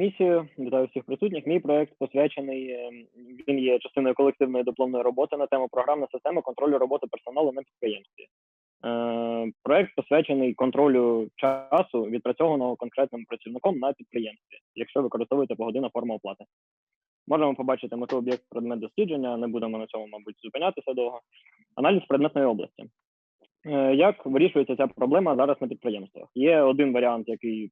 комісію, вітаю всіх присутніх. Мій проект посвячений. е, Він є частиною колективної дипломної роботи на тему програмна система контролю роботи персоналу на підприємстві. Е, Проект посвячений контролю часу, відпрацьованого конкретним працівником на підприємстві, якщо використовуєте погодинна форма оплати. Можемо побачити мету об'єкт предмет дослідження, не будемо на цьому, мабуть, зупинятися довго. Аналіз предметної області. Е, Як вирішується ця проблема зараз на підприємствах? Є один варіант, який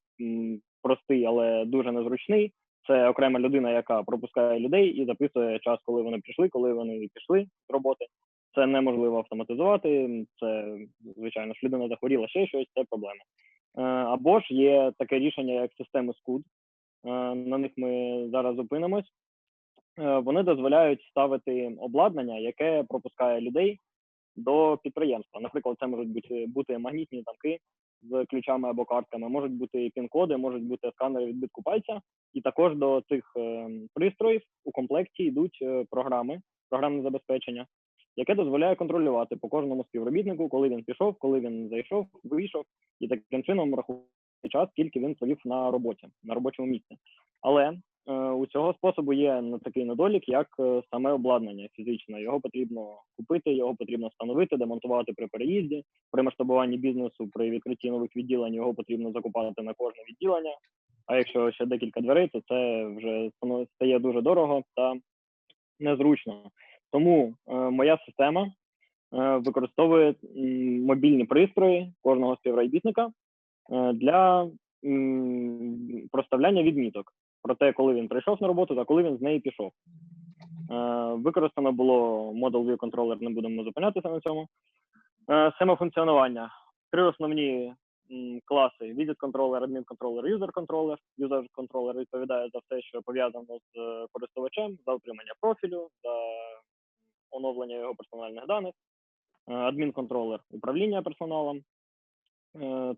простий, але дуже незручний. Це окрема людина, яка пропускає людей і записує час, коли вони прийшли, коли вони пішли з роботи. Це неможливо автоматизувати. Це звичайно ж людина захворіла ще щось, це проблема. Е, Або ж є таке рішення, як системи SCUD. Е, На них ми зараз зупинимось. Е, Вони дозволяють ставити обладнання, яке пропускає людей до підприємства. Наприклад, це можуть бути, бути магнітні замки з ключами або картками, можуть бути пін-коди, можуть бути сканери відбитку пальця. І також до цих е, пристроїв у комплекті йдуть е, програми, програмне забезпечення, яке дозволяє контролювати по кожному співробітнику, коли він пішов, коли він зайшов, вийшов, і таким чином рахувати час, скільки він провів на роботі, на робочому місці. Але у цього способу є такий недолік, як е, саме обладнання фізичне. Його потрібно купити, його потрібно встановити, демонтувати при переїзді, при масштабуванні бізнесу, при відкритті нових відділень його потрібно закупати на кожне відділення. А якщо ще декілька дверей, то це вже стає дуже дорого та незручно. Тому е, моя система е, використовує мобільні пристрої кожного співробітника е, для проставляння відміток про те, коли він прийшов на роботу та коли він з неї пішов. Е, Використано було Model View Controller, не будемо зупинятися на цьому. Е, Схема функціонування. Три основні класи: Visit Controller, Admin Controller, User Controller. User Controller відповідає за все, що пов'язано з е, користувачем, за отримання профілю, за оновлення його персональних даних. Е, Admin Controller – управління персоналом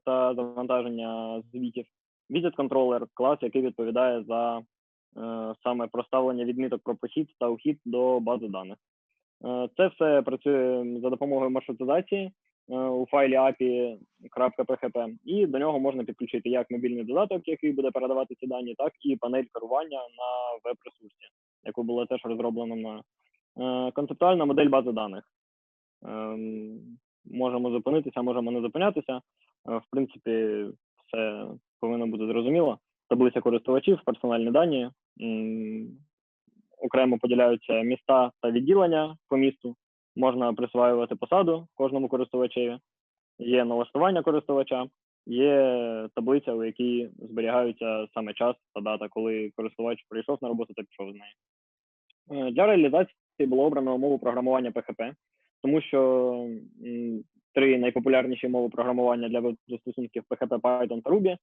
та завантаження звітів. Visit Controller – клас, який відповідає за е, саме проставлення відміток про похід та ухід до бази даних. Е, Це все працює за допомогою маршрутизації е, у файлі API.php, і до нього можна підключити як мобільний додаток, який буде передавати ці дані, так і панель керування на веб-ресурсі, яку було теж розроблено мною. Е, Концептуальна модель бази даних. Ем, Можемо зупинитися, можемо не зупинятися. Е, В принципі, все повинно бути зрозуміло. Таблиця користувачів, персональні дані. Окремо поділяються міста та відділення по місту. Можна присваювати посаду кожному користувачеві. Є налаштування користувача, є таблиця, у якій зберігаються саме час та дата, коли користувач прийшов на роботу та пішов з неї. Е, Для реалізації було обрано мову програмування PHP, тому що три найпопулярніші мови програмування для веб-застосунків PHP, Python та Ruby.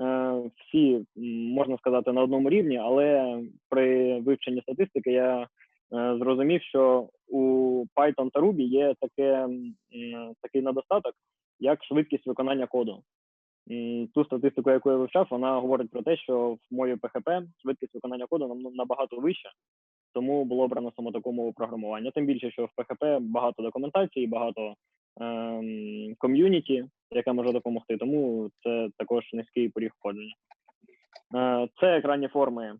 Е, Всі, можна сказати, на одному рівні, але при вивченні статистики я е, зрозумів, що у Python та Ruby є таке, такий недостаток, як швидкість виконання коду. Ту статистику, яку я вивчав, вона говорить про те, що в мові PHP швидкість виконання коду набагато вища, тому було обрано саме таку мову програмування. Тим більше, що в PHP багато документації, багато ем, ком'юніті, яке може допомогти, тому це також низький поріг входження. Е, Це екранні форми е,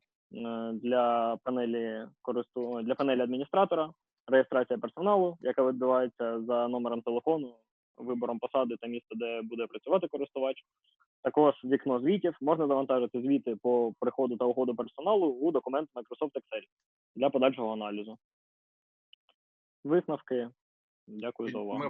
для панелі користу для панелі адміністратора, реєстрація персоналу, яка відбувається за номером телефону, вибором посади та місця, де буде працювати користувач. Також вікно звітів можна завантажити звіти по приходу та уходу персоналу у документ Microsoft Excel для подальшого аналізу. Висновки. Дякую за увагу.